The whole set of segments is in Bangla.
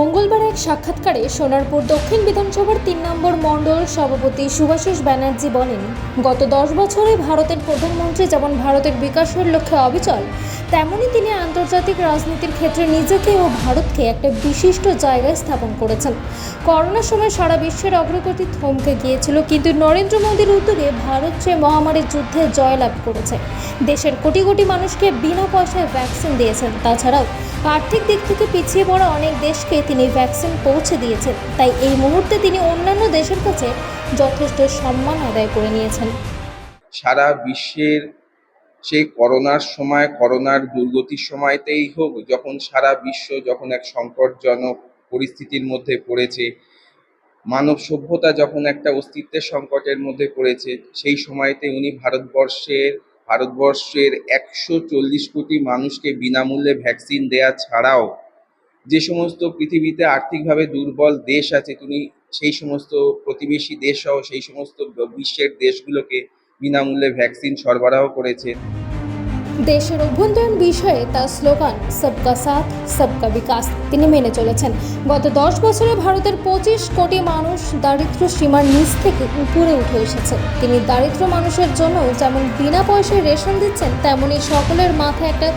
মঙ্গলবার এক সাক্ষাৎকারে সোনারপুর দক্ষিণ বিধানসভার তিন নম্বর মণ্ডল সভাপতি সুভাষিস ব্যানার্জি বলেন, গত দশ বছরে ভারতের প্রধানমন্ত্রী যেমন ভারতের বিকাশের লক্ষ্যে অবিচল তেমনি তিনি আন্তর্জাতিক রাজনীতির ক্ষেত্রে নিজেকে ও ভারতকে একটা বিশিষ্ট জায়গায় স্থাপন করেছেন। করোনার সময় সারা বিশ্বের অগ্রগতি থমকে গিয়েছিল, কিন্তু নরেন্দ্র মোদীর উদ্যোগে ভারত সে মহামারীর যুদ্ধে জয়লাভ করেছে, দেশের কোটি কোটি মানুষকে বিনা পয়সায় ভ্যাকসিন দিয়েছেন। তাছাড়াও, আর্থিক দিক থেকে পিছিয়ে পড়া অনেক দেশকে তিনি ভ্যাকসিন পৌঁছে দিয়েছেন। তাই এই মুহূর্তে তিনি অন্যান্য দেশের কাছে যথেষ্ট সম্মান আদায় করে নিয়েছেন। সারা বিশ্বের সেই করোনার সময়, করোনার দুর্গতির সময়তেই হোক, যখন সারা বিশ্ব যখন এক সংকটজনক পরিস্থিতির মধ্যে পড়েছে, মানব সভ্যতা যখন একটা অস্তিত্বের সংকটের মধ্যে পড়েছে, সেই সময়তে উনি ভারতবর্ষের ভারতবর্ষের একশো চল্লিশ কোটি মানুষকে বিনামূল্যে ভ্যাকসিন দেয়া ছাড়াও যে সমস্ত পৃথিবীতে আর্থিকভাবে দুর্বল দেশ আছে, তিনি সেই সমস্ত প্রতিবেশী দেশ সহ সেই সমস্ত বিশ্বের দেশগুলোকে বিনামূল্যে ভ্যাকসিন সরবরাহ করেছেন দেশের অভ্যন্তরীণ বিষয়ে তার স্লোগান, সবকা সাথ, সবকা বিকাশ তিনি মেনে চলেছেন। গত দশ বছরে ভারতের পঁচিশ কোটি মানুষ দারিদ্র্য সীমার নিচ থেকে উপরে উঠে এসেছে। তিনি দারিদ্র মানুষের জন্য যেমন বিনা পয়সায় রেশন দিচ্ছেন, তেমনি সকলের মাথায় একটা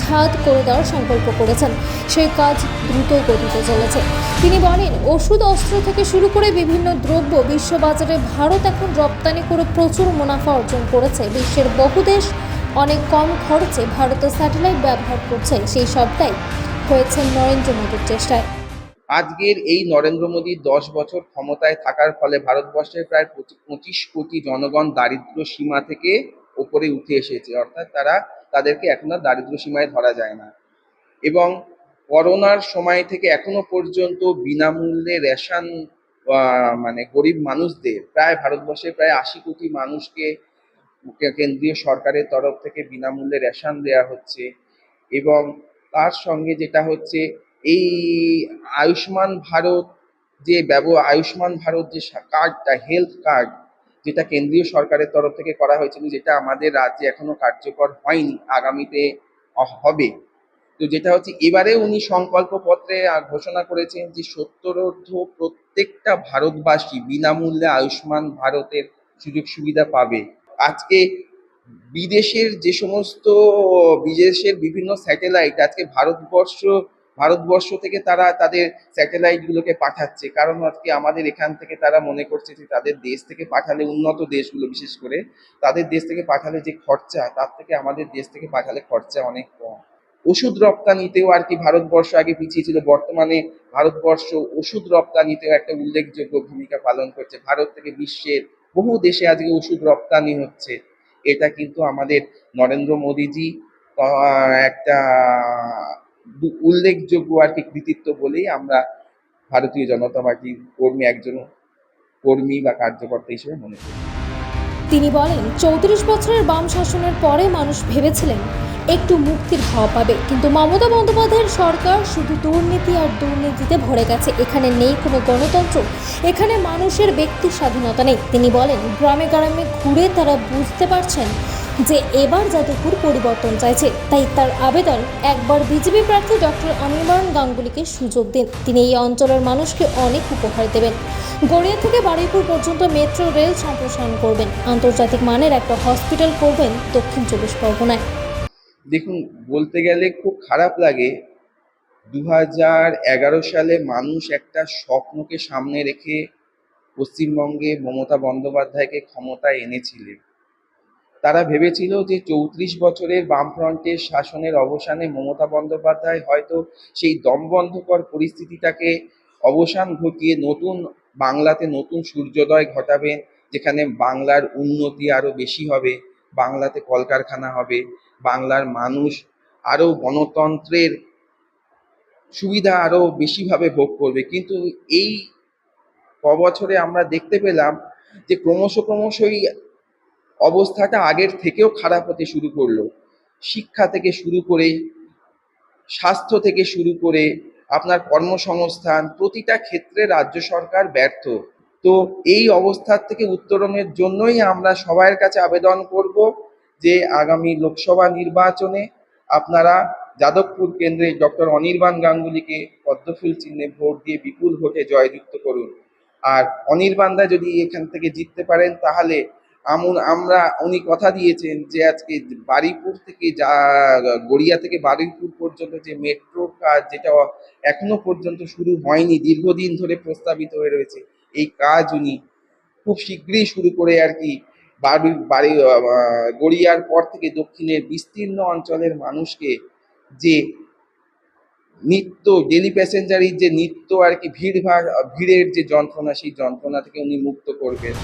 ছাদ করে দেওয়ার সংকল্প করেছেন। সেই কাজ দ্রুত গতিতে চলেছে। তিনি বলেন, ওষুধ, অস্ত্র থেকে শুরু করে বিভিন্ন দ্রব্য বিশ্ববাজারে ভারত এখন রপ্তানি করে প্রচুর মুনাফা অর্জন করেছে। বিশ্বের বহু দেশ অনেক কম খরচে ভারতের স্যাটেলাইট ব্যবহার করছে সেই সবটাই হয়েছে নরেন্দ্র মোদীর চেষ্টায়। আজকের এই নরেন্দ্র মোদী দশ বছর ক্ষমতায় থাকার ফলে ভারতবর্ষের প্রায় পঁচি- পঁচিশ কোটি জনগণ দারিদ্র সীমা থেকে ওপরে উঠে এসেছে। অর্থাৎ তারা তাদেরকে এখন আর দারিদ্র সীমায় ধরা যায় না। এবং করোনার সময় থেকে এখনও পর্যন্ত বিনামূল্যে রেশন মানে গরিব মানুষদের, প্রায় ভারতবর্ষের প্রায় আশি কোটি মানুষকে কেন্দ্রীয় সরকারের তরফ থেকে বিনামূল্যে রেশন দেওয়া হচ্ছে এবং তার সঙ্গে যেটা হচ্ছে এই আয়ুষ্মান ভারত যে ব্যব, আয়ুষ্মান ভারত যে কার্ডটা হেলথ কার্ড যেটা কেন্দ্রীয় সরকারের তরফ থেকে করা হয়েছিল, যেটা আমাদের রাজ্যে এখনও কার্যকর হয়নি, আগামীতে হবে। তো যেটা হচ্ছে এবারে উনি সংকল্প পত্রে ঘোষণা করেছেন যে সত্তরোর্ধ প্রত্যেকটা ভারতবাসী বিনামূল্যে আয়ুষ্মান ভারতের সুযোগ সুবিধা পাবে। আজকে বিদেশের যে সমস্ত, বিদেশের বিভিন্ন স্যাটেলাইট আজকে ভারতবর্ষ ভারতবর্ষ থেকে তারা তাদের স্যাটেলাইট গুলোকে পাঠাচ্ছে। কারণ আজকে আমাদের এখান থেকে তারা মনে করছে যে তাদের দেশ থেকে পাঠালে, উন্নত দেশগুলো বিশেষ করে, তাদের দেশ থেকে পাঠালে যে খরচা, তার থেকে আমাদের দেশ থেকে পাঠালে খরচা অনেক কম। ওষুধ রপ্তানিতেও আর কি ভারতবর্ষ আগে পিছিয়ে ছিল। বর্তমানে ভারতবর্ষ ওষুধ রপ্তানিতেও একটা উল্লেখযোগ্য ভূমিকা পালন করছে। ভারত থেকে বিশ্বের বহু দেশে আজকে ওষুধ রপ্তানি হচ্ছে। এটা কিন্তু আমাদের নরেন্দ্র মোদীজি একটা উল্লেখযোগ্য আর কি কৃতিত্ব বলেই আমরা ভারতীয় জনতা পার্টির কর্মী একজন কর্মী বা কার্যকর্তা হিসেবে মনে করি। তিনি বলেন, চৌত্রিশ বছরের বাম শাসনের পরে মানুষ ভেবেছিলেন একটু মুক্তির হাওয়া পাবে। কিন্তু মমতা বন্দ্যোপাধ্যায়ের সরকার শুধু দুর্নীতি আর দুর্নীতিতে ভরে গেছে। এখানে নেই কোনো গণতন্ত্র। এখানে মানুষের ব্যক্তি স্বাধীনতা নেই। তিনি বলেন, গ্রামে গ্রামে ঘুরে তারা বুঝতে পারছেন যে এবার যাদবপুর পরিবর্তন চাইছে, তাই তার আবেদন একবার বিজেপি প্রার্থী ডক্টর অনির্বাণ গাঙ্গুলিকে সুযোগ দিন। তিনি এই অঞ্চলের মানুষকে অনেক উপহার দেবেন। গড়িয়া থেকে বারুইপুর পর্যন্ত মেট্রো রেল সম্প্রসারণ করবেন। আন্তর্জাতিক মানের একটা হসপিটাল করবেন দক্ষিণ চব্বিশ পরগনায়। দেখুন, বলতে গেলে খুব খারাপ লাগে। দু হাজার এগারো সালে মানুষ একটা স্বপ্নকে সামনে রেখে পশ্চিমবঙ্গে মমতা বন্দ্যোপাধ্যায়কে ক্ষমতায় এনেছিলেন। তারা ভেবেছিল যে চৌত্রিশ বছরের বামফ্রন্টের শাসনের অবসানে মমতা বন্দ্যোপাধ্যায় হয়তো সেই দমবন্ধকর পরিস্থিতিটাকে অবসান ঘটিয়ে নতুন বাংলাতে নতুন সূর্যোদয় ঘটাবেন যেখানে বাংলার উন্নতি আরও বেশি হবে, বাংলাতে কলকারখানা হবে, বাংলার মানুষ আরও গণতন্ত্রের সুবিধা আরও বেশিভাবে ভোগ করবে। কিন্তু এই ক বছরে আমরা দেখতে পেলাম যে ক্রমশ ক্রমশই অবস্থাটা আগের থেকেও খারাপ হতে শুরু করল। শিক্ষা থেকে শুরু করে, স্বাস্থ্য থেকে শুরু করে আপনার কর্মসংস্থান, প্রতিটা ক্ষেত্রে রাজ্য সরকার ব্যর্থ। তো এই অবস্থার থেকে উত্তরণের জন্যই আমরা সবার কাছে আবেদন করব যে আগামী লোকসভা নির্বাচনে আপনারা যাদবপুর কেন্দ্রে ডক্টর অনির্বাণ গাঙ্গুলিকে পদ্মফুল চিহ্নে ভোট দিয়ে বিপুল ভোটে জয়যুক্ত করুন। আর অনির্বাণদা যদি এখান থেকে জিততে পারেন তাহলে আমন, আমরা, উনি কথা দিয়েছেন যে আজকে বারুইপুর থেকে যা, গড়িয়া থেকে বারুইপুর পর্যন্ত যে মেট্রোর কাজ যেটা এখনও পর্যন্ত শুরু হয়নি, দীর্ঘদিন ধরে প্রস্তাবিত হয়ে রয়েছে, এই কাজ উনি খুব শীঘ্রই শুরু করে আর কি বাড়ি বাড়ি গড়িয়ার পর থেকে দক্ষিণের বিস্তীর্ণ অঞ্চলের মানুষকে যে নিত্য ডেলি প্যাসেঞ্জারির যে নিত্য আর কি ভাড় ভিড়ের যে যন্ত্রণা, সেই যন্ত্রণা থেকে উনি মুক্ত করবেন।